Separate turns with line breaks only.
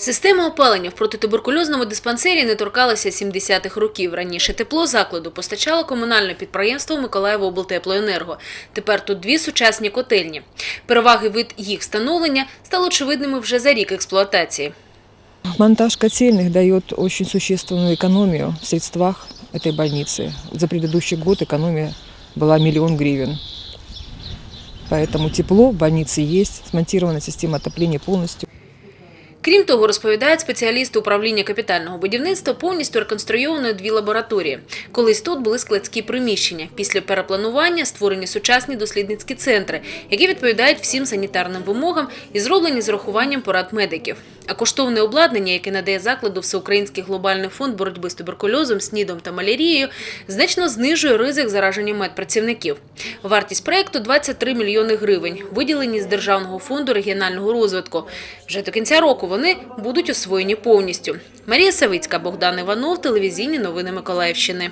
Система опалення в протитуберкульозному диспансері не торкалася 70-х років. Раніше тепло закладу постачало комунальне підприємство Миколаєво облтеплоенерго. Тепер тут дві сучасні котельні. Переваги від їх встановлення стали очевидними вже за рік експлуатації.
Монтаж котельных дает очень существенную экономию в средствах этой больницы. За предыдущий год экономия была миллион гривен. Поэтому тепло в больнице есть, смонтирована система отопления полностью.
Крім того, розповідають спеціалісти управління капітального будівництва, повністю реконструйовано дві лабораторії. Колись тут були складські приміщення. Після перепланування створені сучасні дослідницькі центри, які відповідають всім санітарним вимогам і зроблені з урахуванням порад медиків. А коштовне обладнання, яке надає закладу Всеукраїнський глобальний фонд боротьби з туберкульозом, снідом та малярією, значно знижує ризик зараження медпрацівників. Вартість проекту 23 мільйони гривень, виділені з Державного фонду регіонального розвитку. Вже до кінця року вони будуть освоєні повністю. Марія Савицька, Богдан Іванов, телевізійні новини Миколаївщини.